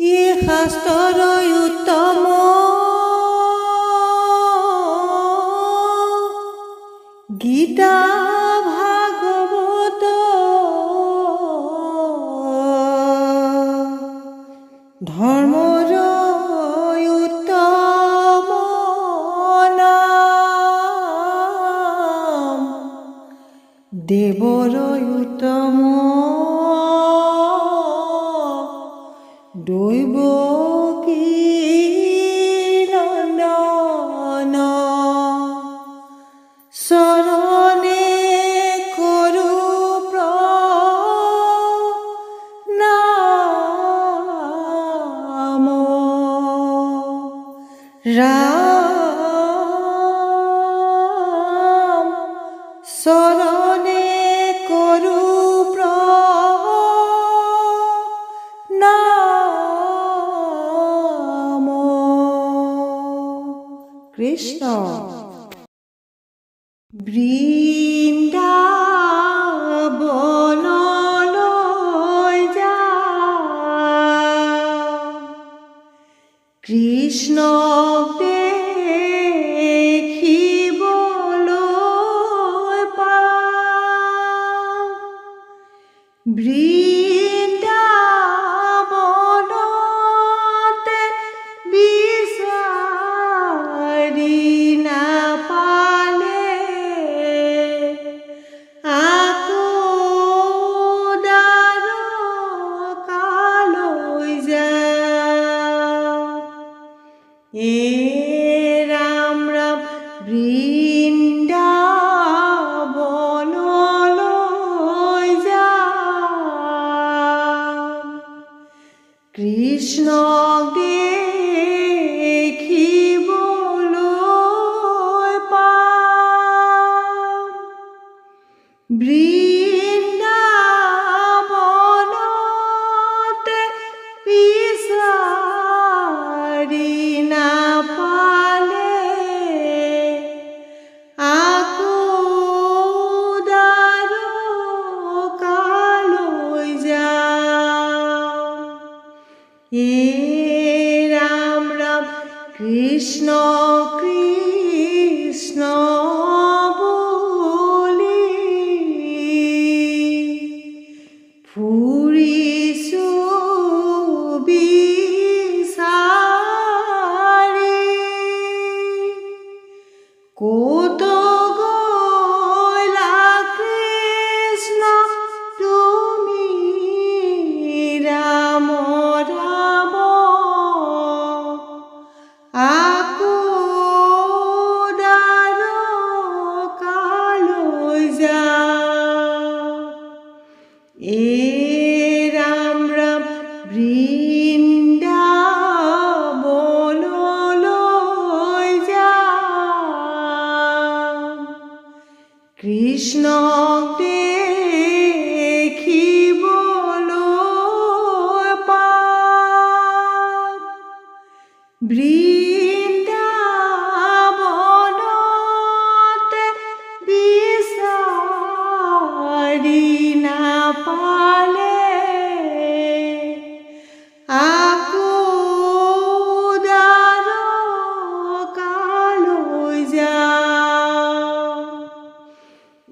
ইহাস্তরয় উত্তম। গীতা ভাগবত। ধর্ম দেবর উত্তম। ডুইব কি শরণে করু নাম রাম। শরণ কৃষ্ণ দেখি বলো পা Bri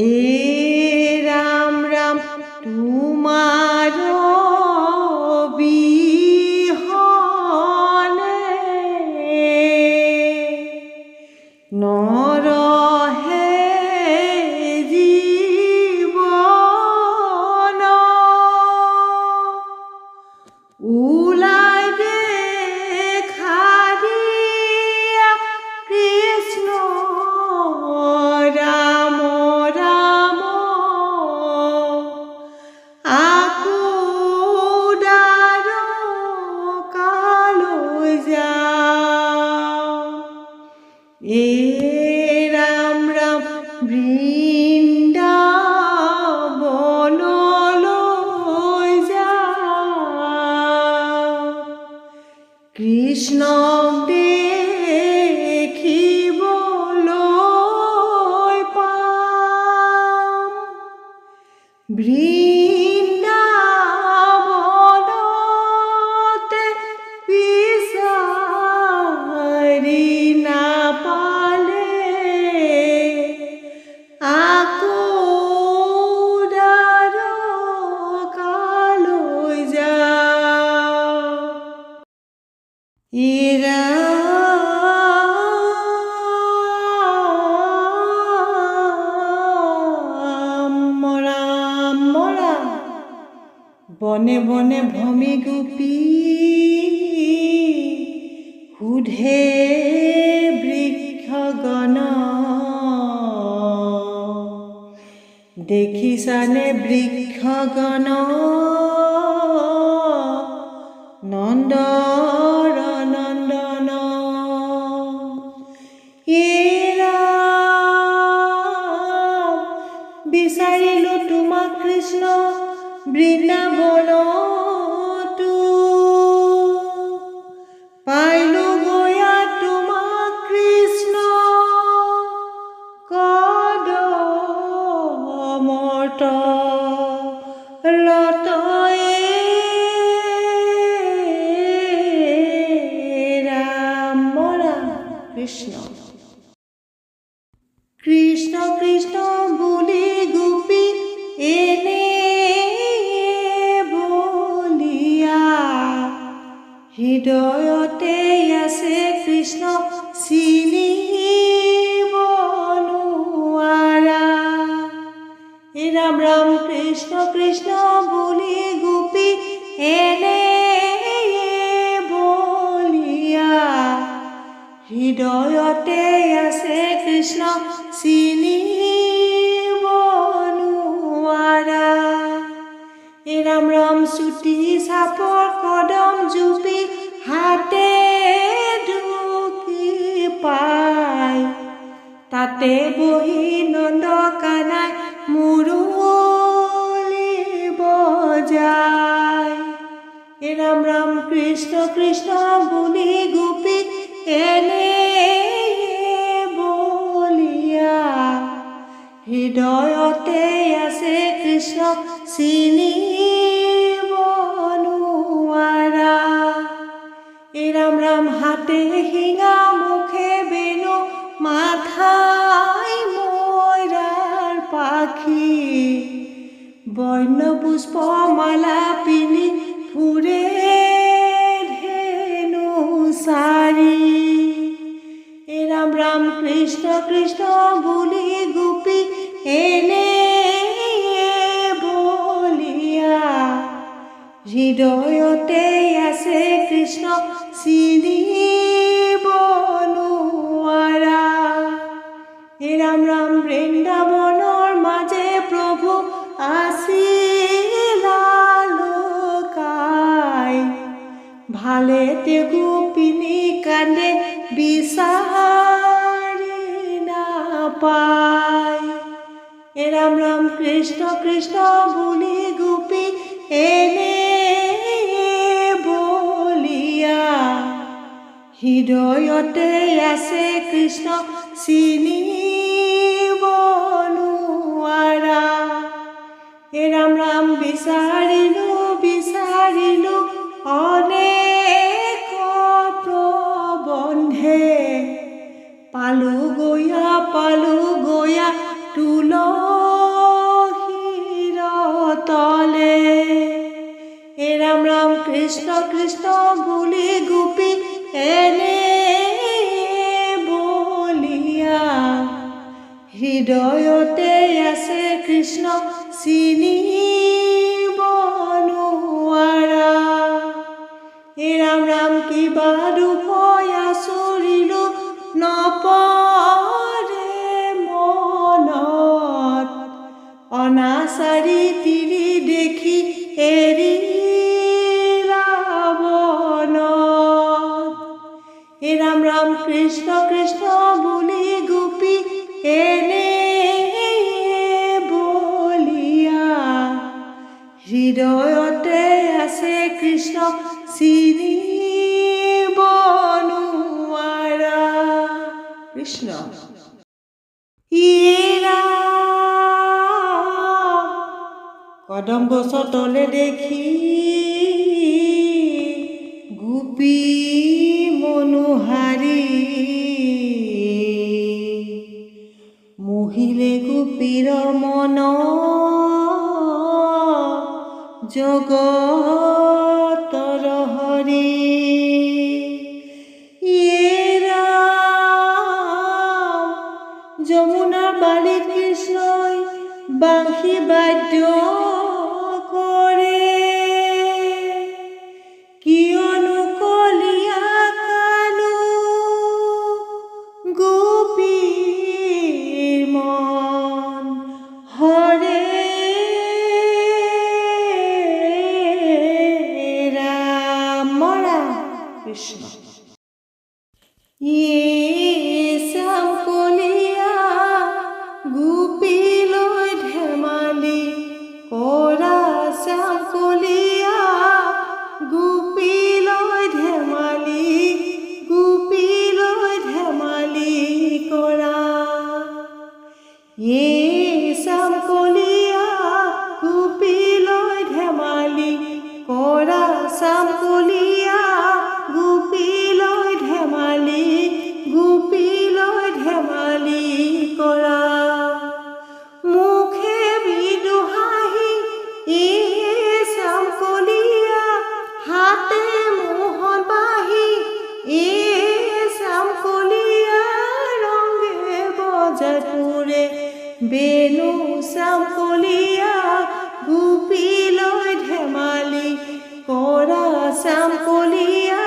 E কৃষ্ণ দেব দেখিছানে বৃক্ষগণ। নন্দৰ হৃদয়তে আছে কৃষ্ণ চিনিব নোৱাৰা হে ৰাম ৰাম কৃষ্ণ কৃষ্ণ বুলি গোপী, এনে বলিয়া। হৃদয়তে আছে কৃষ্ণ চিনিব ৰাম চুটি চাপৰ কদম জুপি হাতে ঢুকি পাই। তাতে বহি নন্দ কানাই মুৰুলি বজায় হে ৰাম ৰাম কৃষ্ণ কৃষ্ণ বুলি গোপী এনে বলিয়া, হৃদয়তে আছে কৃষ্ণ চিনিব হাতে শিঙা মুখে বেনু মাথাই ময়ৰাৰ পাখি। বন্য পুষ্প মালা পিনি ফুৰে ধেনু হে ৰাম ৰাম কৃষ্ণ কৃষ্ণ বুলি গোপী, এনে বলিয়া। হৃদয়তে আছে কৃষ্ণ চিনিব ৰাম ৰাম বৃন্দাবনৰ মাজে প্ৰভু আছিলা লোকাই ভালে তে গোপিনী কান্দে বিচাৰি নাপায় হে ৰাম ৰাম কৃষ্ণ কৃষ্ণ বুলি গোপী এনে হৃদয়তে আছে কৃষ্ণ চিনিব হে ৰাম ৰাম বিচাৰিলো বিচাৰিলো অনেক প্ৰবন্ধে পালো গয়া পালো গয়া তুলসীৰ তলে হে ৰাম ৰাম কৃষ্ণ কৃষ্ণ বুলি গোপী, এনে হৃদয়তে আছে কৃষ্ণ চিনিব নোৱাৰা হে ৰাম ৰাম কিবা দুখ আচৰিলো নপৰে মনত। অনাচাৰী তিৰি দেখি এৰি হে ৰাম ৰাম কৃষ্ণ কৃষ্ণ বুলি গোপী, এনে হৃদয়তে আছে কৃষ্ণ চিনি নোৱাৰা কৃষ্ণ। কদম গছ তলে দেখি গোপী শ্যাম কলিয়া